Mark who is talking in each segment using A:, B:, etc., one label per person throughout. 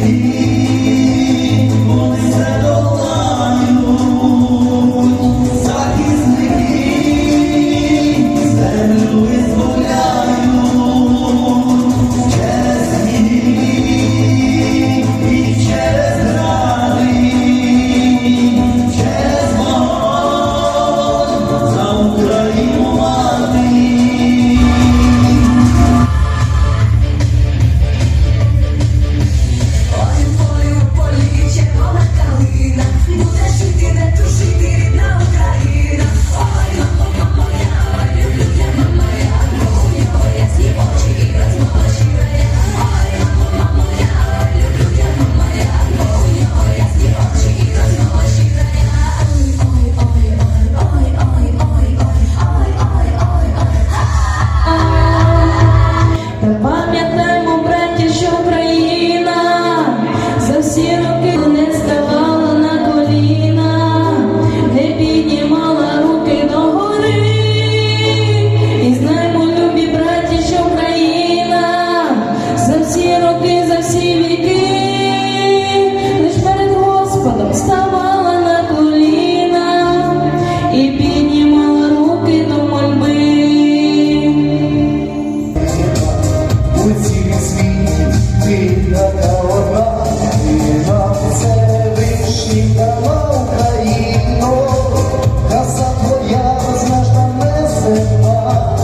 A: You.
B: Цілянка одна, і нам це вишні дала Україно, каза твоя безмежна несена.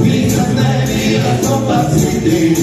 A: Вітер в небі разом посвіти